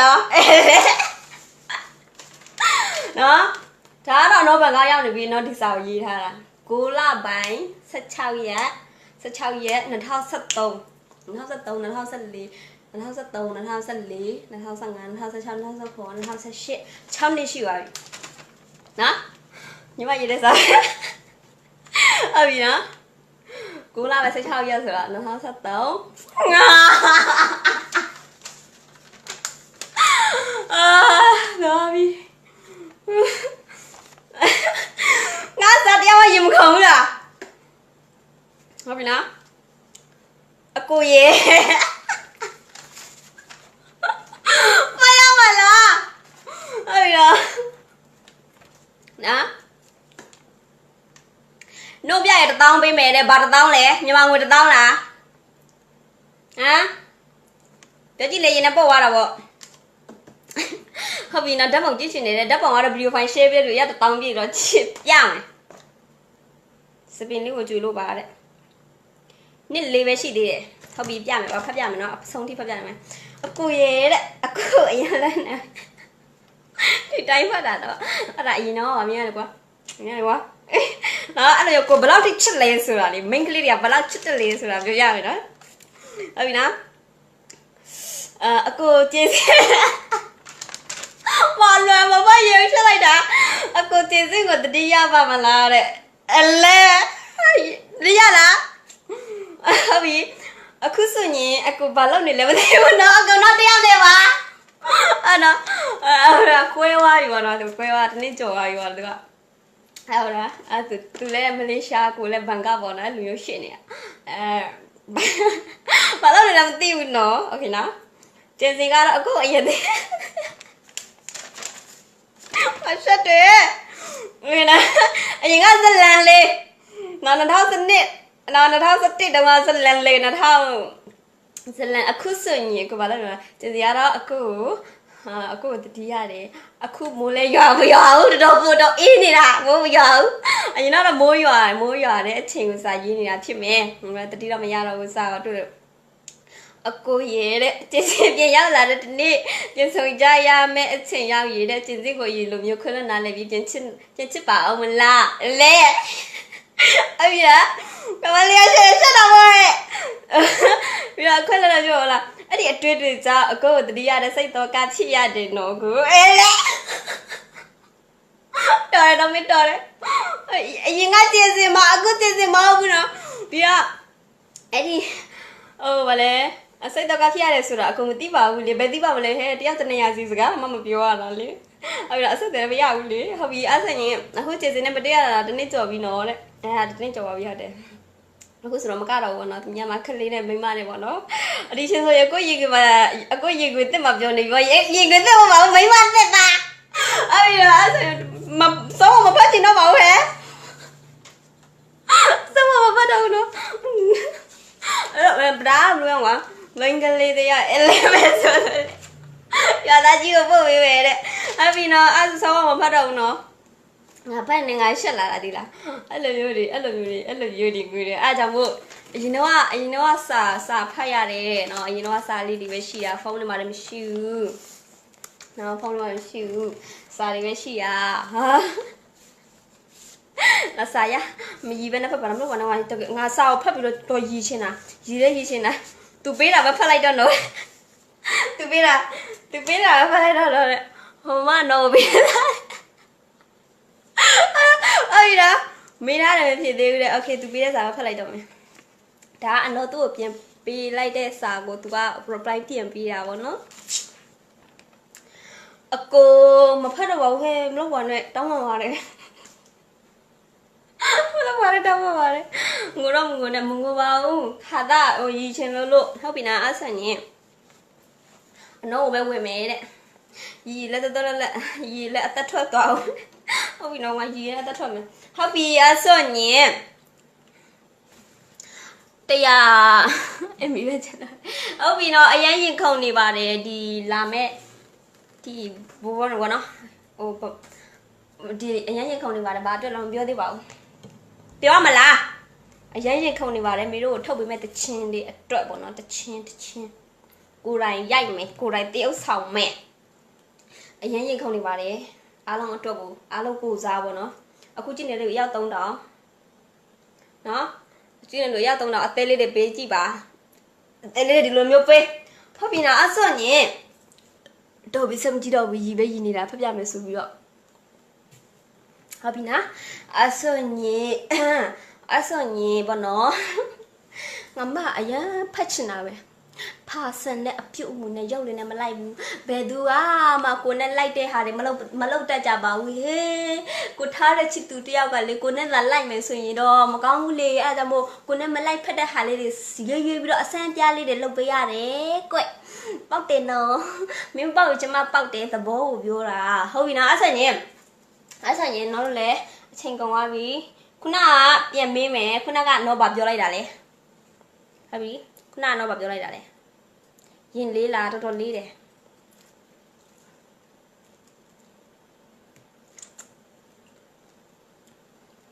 နော်အဲနော်ဒါကတော့တော့ဘန်ကရောက်နေပြီနော်ဒီစာကိုရေးထားတာ9လပိုင်း16ရက်16ရက်2013 2013 2014 2013 2014 2015 2016 2016 2018 6နှစ်ရှိပါပြီနော်ညီမရေးတဲ့စာဟုတ်ပြီနော်9လပိုင်း16ရက်ဆိုတာ2013 ကိုရေမရမလားဟုတ်ပြီနော်နော်နှုတ်ပြရတစ်တောင်းပေးမယ်တဲ့ဘာတစ်တောင်းလဲမြန်မာငွေတစ်တောင်းလားဟမ်ပြောကြည့်လေရင်နဲ့ပုတ်သွားတာပေါ့ဟုတ်ပြီနော်ဓာတ်ပုံကြည့်ရှင်နေတဲ့ဓာတ်ပုံကတော့ဗီဒီယိုဖိုင် share ပြလို့ရတစ်တောင်းပြည့်တော့ချစ်ပြမယ်စပင်လေးကိုကြွေလို့ပါတဲ့ နှစ်လေးပဲရှိသေးတယ်ဟုတ်ပြီပြမယ်ပါဖတ်ပြမယ်နော်အဆုံးထိဖတ်ပြမယ်အကူရေတဲ့အကူအရင်လည်းနဲ့ဒီတိုင်းဖတ်တာတော့အဲ့ဒါအရင်တော့မြင်ရတယ်ကွာမြင်ရတယ်ကွာနော်အဲ့လိုကိုဘယ်လောက်ထိချစ်လဲဆိုတာလေ main ကလေးတွေကဘယ်လောက်ချစ်တယ်လဲဆိုတာပြောရမယ်နော်ဟုတ်ပြီနော်အအကူကျေးဇူးမလွယ်မမရေဖြစ်လိုက်တာအကူကျေးဇူးကိုတတိယပါမလားတဲ့အလဲရလားဟုတ်ပြီအခုဆိုရင် အကူဘာလုပ်နေလဲမသိဘူးနော်အကူတော့တယောက်တည်းပါအဲ့တော့အဲ့ကွဲသွားပြီပေါ့နော်သူကွဲသွားတနေ့ကြော်သွားပြီပေါ့သူကအဲ့ဟုတ်လားအဲ့သူသူလည်းမလေးရှားကိုလည်းဘန်ကပေါ့နော်လူမျိုးရှင်းနေတာအဲဘာလို့လဲမသိဘူးနော်โอเคနော်ကျင်စင်ကတော့အခုအရင်တည်းအဆက်တယ်ငါအရင်ကဇလန်လေးနော်2000နှစ်နော်2017တုန်းကဇလန်လေး2000 ဇလန်အခုဆိုရင်ကိုဘာလဲကျင်စင်ကတော့အခုဟာအခုတတိရတယ်အခုမိုးလဲရွာမရွာဘူးတော်တော်တော့အေးနေတာမိုးမရွာဘူးအရင်ကတော့မိုးရွာမိုးရွာတဲ့အချိန်ကိုစာရေးနေတာဖြစ်မယ်တတိတော့မရတော့ဘူးစာတော့တွေ့အကိုရေတဲ့ကျင်းစင်ပြင်ရောက်လာတဲ့ဒီနေ့ပြင်ဆောင်ကြရမယ်အချိန်ရောက်ရတဲ့ကျင်းစင်ကိုရေလိုမျိုးခွန်းနာလည်းပြီးပြင်ချစ်ပြင်ချစ်ပါအောင်မလားလဲ အမေကကမလေးရဆက်ဆက်တော့မေးပြီးတော့ခွန်းလာပြောလားအဲ့ဒီအတွေ့အတွေ့ကြောင့်အကိုကိုတတိယတဲ့စိတ်တော်ကချစ်ရတယ်နော်ကိုအဲလေတော်ရတော့မတော်ရအရင်ကကျင်းစင်မအခုကျင်းစင်မဟုတ်ဘူးနော်ပြီးတော့အဲ့ဒီဟိုဗလဲအစိတ်တော့ကဖြစ်ရတယ်ဆိုတာအကုန်မသိပါဘူးလေဘယ်သိပါမလဲဟဲ့တယောက်တနေရာစီစကားမှမပြောရတာလေအဲ့ဒါအဆက်တယ်မရဘူးလေဟုတ်ပြီအဲ့ဆိုရင်အခုကျေစင်နဲ့မတည့်ရတာတနေ့ကြော်ပြီးနော်တဲ့ အဲဒါတနေ့ကြော်ပါပြီဟုတ်တယ်အခုဆိုတော့မကတော့ဘောနော်ညမှာခလေးနဲ့မိမနဲ့ပေါ့နော်အဒီရှင်ဆိုရကိုရေကမှာအကိုရေကိုတက်မှာပြောနေပြီရေရေကိုတက်မှာမိမတက်တာအဲ့ဒါအဲ့ဆိုမစောမဖတ်ချင်တော့ပါဘူးဟဲ့စောမဖတ်တော့နော်အဲ့ဒါဗဒါမလို့ကွာမင်္ဂလေးတရားအဲ့လေမဲဆိုရတာကြီးကိုပို့ပေးပဲတဲ့အပြီနော်အဲ့စောမဖတ်တော့ဘူးနော် ငါဖက်နေငါရှက်လာတာဒီလားအဲ့လိုမျိုးတွေအဲ့လိုမျိုးတွေအဲ့လိုမျိုးတွေကိုတွေအဲ့ကြောင့်မို့အရင်တော့အရင်တော့စာစာဖတ်ရတယ်နော်အရင်တော့စာလေးတွေပဲရှိတာဖုန်းထဲမှာလည်းမရှိဘူးနော်ဖုန်းထဲမှာမရှိဘူးစာတွေပဲရှိရဟာငါစာရမရီပဲနဲ့ဖတ်ပါလားမလို့ဘာနဲ့ငါစာကိုဖတ်ပြီးတော့တော်ရီချင်တာရီလဲရီချင်တာသူပေးတာပဲဖတ်လိုက်တော့နော်သူပေးတာသူပေးတာပဲဖတ်လိုက်တော့တော့ဟိုမနော်ပေးတာအဲ့ဒါ မေးရတယ်မဖြစ်သေးဘူးလေ okay သူပေးတဲ့စာကိုဖတ်လိုက်တော့မယ်ဒါကအတော့သူ့ကိုပြင်ပေးလိုက်တဲ့စာကိုသူက reply ပြင်ပေးတာဗောနော်အကိုမဖတ်တော့ပါဘူးခဲ့မလုပ်ပါနဲ့တောင်းပန်ပါတယ်မလုပ်ပါနဲ့တောင်းပန်ပါတယ်ငိုတော့ငိုနဲ့မငိုပါဘူးခါတာဟိုရီချင်လို့လို့ဟုတ်ပြီနော်အဆန်ကြီးအနှုတ်ကိုပဲဝင်မယ်တဲ့ရီလက်တော်လက်ရီလက်အသက်ထွက်သွားအောင် ဟုတ်ပြီနော်ငါရီလက်အသက်ထွက်မယ်ဟုတ်ပြီအဆန်ရင်တရားအမီပဲချင်တာဟုတ်ပြီနော်အရင်ရင်ခုန်နေပါတယ်ဒီလာမဲ့ဒီဘောဘောနော်နော်ဟိုဒီအရင်ရင်ခုန်နေပါတယ်ဘာအတွက်လဲမပြောသေးပါဘူးပြောမလားအရင်ရင်ခုန်နေပါတယ်မိတို့ကိုထုတ်ပေးမဲ့တချင်းလေးအတွက်ပေါ့နော်တချင်းတချင်းကိုယ်တိုင်ရိုက်မယ်ကိုယ်တိုင်တရုပ်ဆောင်မယ်အရင်ရင်ခုန်နေပါတယ် အားလုံးအတွက်ကိုအားလုံးကိုစားပေါ့နော်အခုကြည့်နေလို့ရောက်3000နော်ကြည့်နေလို့ရောက်3000အသေးလေးတွေပေးကြည့်ပါအသေးလေးတွေဒီလိုမျိုးပေးဟုတ်ပြီနော်အဲ့ဆိုရင်တော့ဘီစမကြည့်တော့ဘူးရီပဲရီနေတာဖတ်ပြမယ်ဆိုပြီးတော့ဟုတ်ပြီနော်အဲ့ဆိုရင်အဲ့ဆိုရင်ဘောနော်ငါမအရင်ဖတ်ချင်တာပဲ ဖာဆန်နဲ့အပြုတ်မှုနဲ့ရုပ်လေးနဲ့မလိုက်ဘူးဘယ်သူကမှကိုနဲ့လိုက်တဲ့ဟာတွေမလုပ်မလုပ်တတ်ကြပါဘူးဟေးကိုထားတဲ့ချစ်သူတယောက်ကလေကိုနဲ့သာလိုက်မယ်ဆိုရင်တော့မကောင်းဘူးလေအဲ့ဒါမို့ကိုနဲ့မလိုက်ဖက်တဲ့ဟာလေးတွေရွေးရွေးပြီးတော့အစမ်းပြားလေးတွေလုပ်ပေးရတယ်ကွပေါက်တယ်နော်မင်းပေါက်ချင်မပေါက်တယ်သဘောကိုပြောတာဟုတ်ပြီနော်အဲ့ဆိုရင်အဲ့ဆိုရင်တော့လေအချိန်ကုန်သွားပြီခုနကပြန်မေးမယ်ခုနကတော့ဗာပြောလိုက်တာလေဟုတ်ပြီခုနကတော့ဗာပြောလိုက်တာလေ ရင်လေးလားတော်တော်လေးတယ်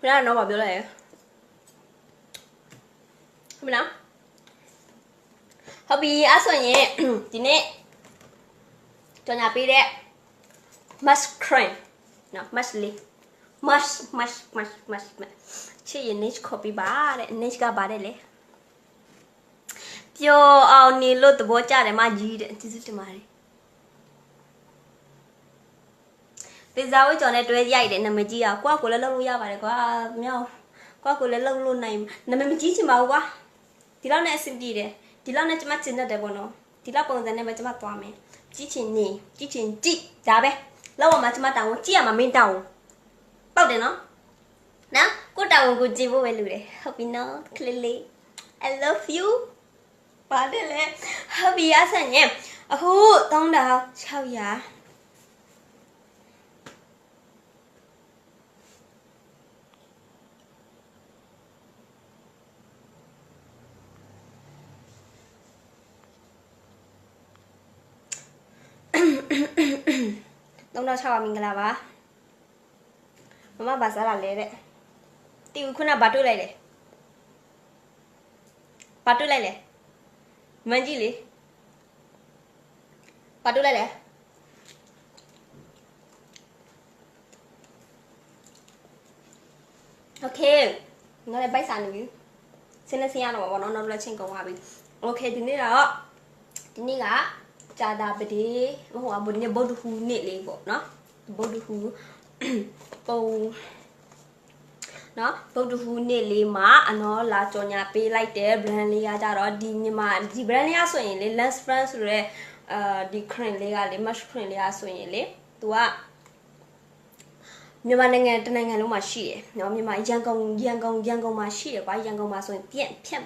ဘယ်တော့ပြောလဲဟုတ်မလားဟုတ်ပြီအဲ့ဆိုရင်ဒီနေ့ကြော်ညာပေးတဲ့ mush cream နော် mush လေး mush mush mush mush ချစ်ရင် niche copy ပါတဲ့ niche ကပါတယ်လေ ပျော်အောင်နေလို့သဘောကျတယ်မကြီးတဲ့ကျေးဇူးတင်ပါတယ်တေဇာဝဲကျော်နဲ့တွဲရိုက်တယ်နာမည်ကြီးอ่ะကွာကိုလည်းလုပ်လို့ရပါတယ်ကွာမြောက်ကွာကိုလည်းလုပ်လို့နိုင်နာမည်မကြီးချင်ပါဘူးကွာဒီလောက်နဲ့အဆင်ပြေတယ်ဒီလောက်နဲ့ကျမကျင်တတ်တယ်ပေါ့နော်ဒီလောက်ပုံစံနဲ့ပဲကျမသွားမယ်ကြီးချင်နေကြီးချင်ကြည့်ဒါပဲလောက်အောင်မှကျမတောင်းကိုကြည့်ရမှာမင်းတောင်းပေါက်တယ်နော်နော်ကိုတောင်းကိုကြည့်ဖို့ပဲလူတယ်ဟုတ်ပြီနော်ခလေးလေး I love you ပါတယ်လေဟုတ်ပြီအဆန်ညအခု3600 3600မင်္ဂလာပါမမဘာစားလာလဲတဲ့တီခုနဘာတွေ့လိုက်လဲဘာတွေ့လိုက်လဲ မန်ကြီးလေပါတူလိုက်လေโอเคငါလည်းပိုက်စားနေပြီစင်းနေစင်းရတော့ဘောနော်နောက်လည်းချင်းကုန်ပါပြီโอเคဒီနေ့တော့ဒီနေ့ကဂျာတာပတိမဟုတ်ပါဘူးဒီနေ့ဗုဒ္ဓဟူးနေ့လေးပေါ့နော်ဗုဒ္ဓဟူးပုံ နော်ဗုဒ္ဓဟူးနေ့လေးမှာအနော်လာကြော်ညာပေးလိုက်တဲ့ brand လေးကကြတော့ဒီမြန်မာဒီ brand လေးကဆိုရင်လေ lens friend ဆိုရဲအာဒီ cream လေးကလေ mush cream လေးကဆိုရင်လေသူကမြန်မာနိုင်ငံတနိုင်ငံလုံးမှာရှိတယ်။နော်မြန်မာရန်ကုန်ရန်ကုန်ရန်ကုန်မှာရှိတယ်ကွာရန်ကုန်မှာဆိုရင်ပြက်ဖြက်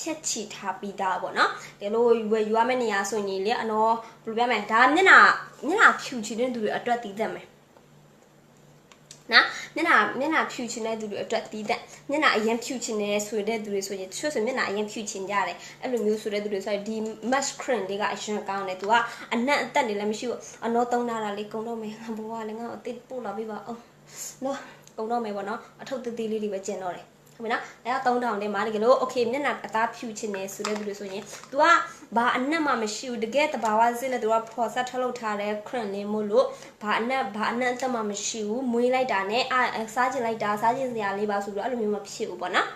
ဖြက်ချီထားပြီးသားပေါ့နော်။ဒီလိုဝယ်ယူရမယ့်နေရာဆိုရင်လေအနော်ဘယ်လိုပြောမလဲဒါမျက်နှာမျက်နှာဖြူချင်တဲ့သူတွေအတွက်တည်တတ်မယ်။ နော်မျက်နှာမျက်နှာဖြူချင်တဲ့သူတွေအတွက်တီးတဲ့မျက်နှာအရင်ဖြူချင်နေတဲ့ဆိုတဲ့သူတွေဆိုရင်တချို့ဆိုမျက်နှာအရင်ဖြူချင်ကြတယ်အဲ့လိုမျိုးဆိုတဲ့သူတွေဆိုရင်ဒီ mask cream လေးကအရင်ကောင်းတယ်သူကအနက်အသက်တွေလည်းမရှိဘူးအနောသုံးနာတာလေးကုံတော့မယ်ငါဘဝလည်းငါ့ကိုအစ်ပို့လာပြီးပါအောင်နော်ကုံတော့မယ်ပေါ့နော်အထုပ်သေးသေးလေးတွေပဲကျင်တော့တယ် ဟုတ်ပြီနော်အဲ့တော့3000တဲ့မှာတကယ်လို့ okay မျက်နှာအသားဖြူချင်တယ်ဆိုတဲ့သူတွေဆိုရင် तू ကဘာအနက်မှမရှိဘူးတကယ်တဘာဝစစ်လဲ तू က process ထုတ်လုပ်ထားတဲ့ cream လေးမို့လို့ဘာအနက်ဘာအနက်အသက်မှမရှိဘူးမွေးလိုက်တာနဲ့အစားကျင်လိုက်တာစားကျင်စရာလေးပါဆိုပြီးတော့အဲ့လိုမျိုးမဖြစ်ဘူးပေါ့နော်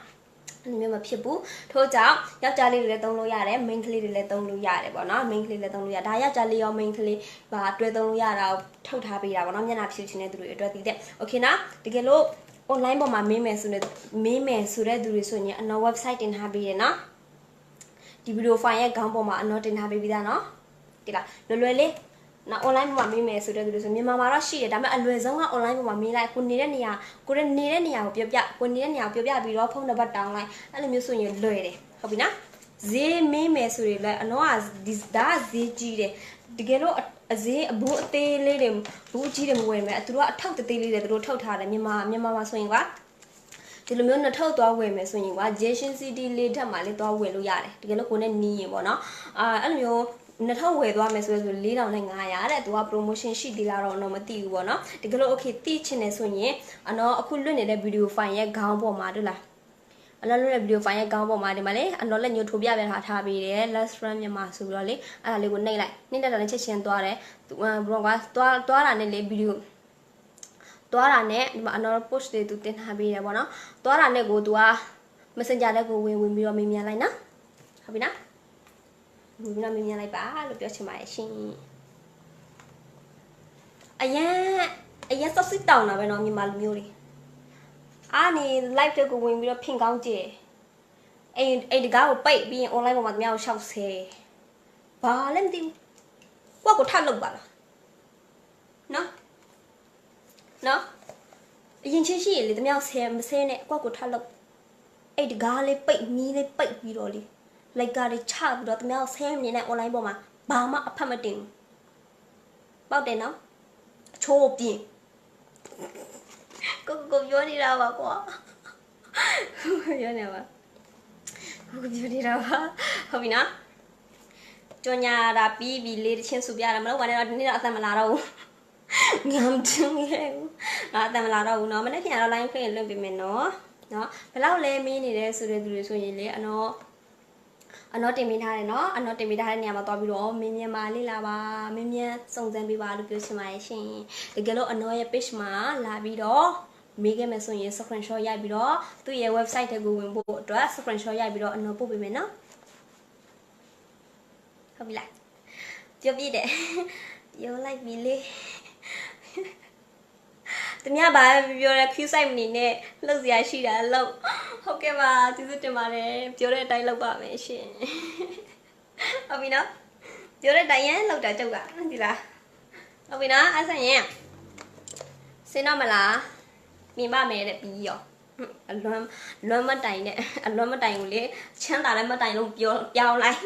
အဲ့လိုမျိုးမဖြစ်ဘူးထို့ကြောင့်ယောက်ျားလေးတွေလည်းသုံးလို့ရတယ် main ကလေးတွေလည်းသုံးလို့ရတယ်ပေါ့နော် main ကလေးလည်းသုံးလို့ရဒါယောက်ျားလေးရော main ကလေးဘာတွဲသုံးလို့ရတာကိုထုတ်ထားပေးတာပေါ့နော်မျက်နှာဖြူချင်တဲ့သူတွေအတွက်တည်တဲ့ okay နော်တကယ်လို့ online ပေါ်မှာမင်းမယ်ဆိုတဲ့မင်းမယ်ဆိုတဲ့သူတွေဆိုရင်အနော် website တင်ထားပေးတယ်နော်ဒီဗီဒီယိုဖိုင်ရဲ့ခေါင်းပေါ်မှာအနော်တင်ထားပေးပြီးသားနော်ဒီလားလွယ်လွယ်လေးနော် online ပေါ်မှာမင်းမယ်ဆိုတဲ့သူတွေဆိုမြန်မာမှာတော့ရှိတယ်ဒါပေမဲ့အလွယ်ဆုံးက online ပေါ်မှာမင်းလိုက်ကိုနေတဲ့နေရာကိုရဲ့နေတဲ့နေရာကိုပြောပြကိုနေတဲ့နေရာကိုပြောပြပြီးတော့ဖုန်းနံပါတ်တောင်းလိုက်အဲ့လိုမျိုးဆိုရင်လွယ်တယ်ဟုတ်ပြီနော်ဈေးမင်းမယ်ဆိုရင်လည်းအနော်ကဒီဒါဈေးကြီးတယ်တကယ်လို့ အဈေးအဘိုးအသေးလေးတွေဘူးကြီးတွေမဝယ်မယ်သူတို့ကအထောက်တသေးလေးတွေသူတို့ထုတ်ထားတယ်မြန်မာမြန်မာမှာဆိုရင်ကွာဒီလိုမျိုးနှစ်ထုပ်သွားဝယ်မယ်ဆိုရင်ကွာ Jason City လေးထက်မှလေးသွားဝယ်လို့ရတယ်တကယ်လို့ကိုနဲ့နီးရင်ပေါ့နော်အာအဲ့လိုမျိုးနှစ်ထုပ်ဝယ်သွားမယ်ဆိုရင်ဆို4500တဲ့သူက promotion ရှိသေးလားတော့တော့မသိဘူးပေါ့နော်တကယ်လို့ okay သိချင်တယ်ဆိုရင်အနော်အခုလွတ်နေတဲ့ video file ရဲ့ခေါင်းပေါ်မှာတွေ့လား အလောလွတ်တဲ့ဗီဒီယိုဖိုင်ရဲ့ကောင်းပေါ်မှာဒီမှာလေအလောလက်ညှိုးထိုးပြပြထားထားပေးတယ် let's run မြန်မာဆိုပြီးတော့လေအဲ့ဒါလေးကိုနှိပ်လိုက်နှိပ်တဲ့တာနဲ့ချက်ချင်းသွားတယ်သူဘရောကသွားသွားတာနဲ့လေဗီဒီယိုသွားတာနဲ့ဒီမှာအနော် post တွေသူတင်ထားပေးတယ်ပေါ့နော်သွားတာနဲ့ကိုသူက messenger တဲ့ကိုဝင်ဝင်ပြီးတော့မေးမြန်းလိုက်နော်ဟုတ်ပြီနော်ဝင်ပြီးတော့မေးမြန်းလိုက်ပါလို့ပြောချင်ပါတယ်ရှင်အရင်အရင်စောက်စစ်တောင်းတာပဲနော်မြန်မာလူမျိုးတွေ အားနေ live တဲ့ကိုဝင်ပြီးတော့ဖင်ကောင်းကြည့်အိမ်အိမ်တကားကိုပိတ်ပြီးရင် online ပေါ်မှာတမယောက်ရှောက်ဆဲဘာလဲမသိဘူးကိုကကိုထပ်လုပ်ပါလားနော်နော်အရင်ချင်းရှိရလေတမယောက်ဆဲမဆဲနဲ့ကိုကကိုထပ်လုပ်အဲ့တကားလေးပိတ်မီးလေးပိတ်ပြီးတော့လေလိုက်ကားလေးချပြီးတော့တမန်ဆဲမနေနဲ့ online ပေါ်မှာဘာမှအဖတ်မတင်ဘူးပေါက်တယ်နော်အချိုးပြင်း ကိုကိုပြောနေတာပါကွာပြောနေပါကိုကိုပြောနေတာပါဟုတ်ပြီနော်ကြော်ညာတာပြီးပြီလေးတချင်းစုပြတာမလို့ဘာနဲ့တော့ဒီနေ့တော့အသက်မလာတော့ဘူးငမ်တင်ရဲ့ငါအသက်မလာတော့ဘူးเนาะမနေ့ပြန်တော့ line ဖိတ်လွှင့်ပေးမယ်เนาะเนาะဘယ်လောက်လဲမင်းနေတယ်ဆိုတဲ့သူတွေဆိုရင်လေအနော်အနော်တင်မိထားတယ်เนาะအနော်တင်မိထားတဲ့နေရာမှာသွားပြီးတော့မင်းမြန်ပါလေးလာပါမင်းမြန်စုံစမ်းပေးပါလို့ပြောချင်ပါတယ်ရှင်တကယ်လို့အနော်ရဲ့ page မှာလာပြီးတော့ မေးခဲ့မယ်ဆိုရင် screenshot ရိုက်ပြီးတော့သူ့ရဲ့ website ထဲကိုဝင်ဖို့အတွက် screenshot ရိုက်ပြီးတော့အနော်ပို့ပေးမယ်နော်ဟုတ်ပြီလားပြောပြတယ်ရုံးလိုက်ပြီလေတမဘာပြောရဲ queue site မနေနဲ့လှုပ်စရာရှိတာလှုပ်ဟုတ်ကဲ့ပါကျေးဇူးတင်ပါတယ်ပြောတဲ့အတိုင်းလှုပ်ပါမယ်ရှင်ဟုတ်ပြီနော်ပြောတဲ့အတိုင်းရန်လှုပ်တာကြောက်ကဒီလားဟုတ်ပြီနော်အဲ့ဆိုင်ရန်စင်တော့မလား မြင်ပါမယ်တဲ့ပြီးရောအလွမ်းလွမ်းမတိုင်နဲ့အလွမ်းမတိုင်ကိုလေချမ်းသာလည်းမတိုင်လို့ပြောပြောင်းလိုက်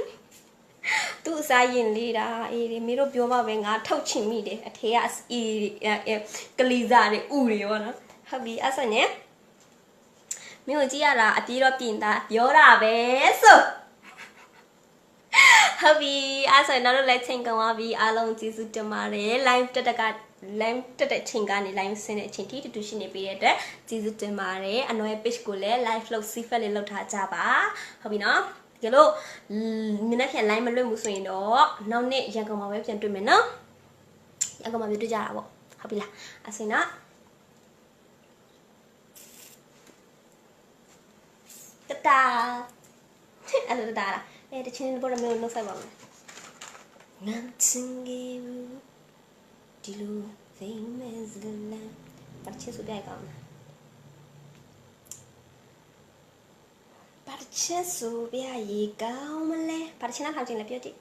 သူ့အစားရင်လေးတာအေးဒီမင်းတို့ပြောမှပဲငါထုတ်ချင်မိတယ်အထေကအေးအဲကလီစာတွေဥတွေပေါ့နော်ဟုတ်ပြီအဲ့ဆိုရင်မင်းကိုကြည့်ရတာအတီးတော့ပြင်တာပြောတာပဲဆိုဟုတ်ပြီအဲ့ဆိုရင်တော့လည်းချိန်ကုန်သွားပြီအားလုံးကျေးဇူးတင်ပါတယ် live တက်တက်က live တက်တဲ့ချိန်ကနေ live ဆင်းတဲ့အချိန်ထိတူတူရှိနေပေးရတဲ့ကျေးဇူးတင်ပါတယ်အနော်ရဲ့ page ကိုလည်း live လုပ် see fat လေးလုပ်ထားကြပါဟုတ်ပြီနော်ကြလို့မနေ့ပြန် line မလွတ်ဘူးဆိုရင်တော့နောက်နေ့ရန်ကုန်မှာပဲပြန်တွေ့မယ်နော်ရန်ကုန်မှာပြန်တွေ့ကြတာပေါ့ဟုတ်ပြီလားအဲ့ဆိုရင်တော့တတာအဲ့လိုတတာလားအဲတချင်းဘောရမျိုးလုံးဆိုင်ပါမယ်ငမ်ချင်းကေဘူး ဒီလို famous လမ်းပတ်ချစ်ဆိုပြိုက်ကောင်းလားပတ်ချစ်ဆိုပြရေကောင်းမလဲပတ်ချင်တာထောင်ချင်းလည်းပြောကြည့်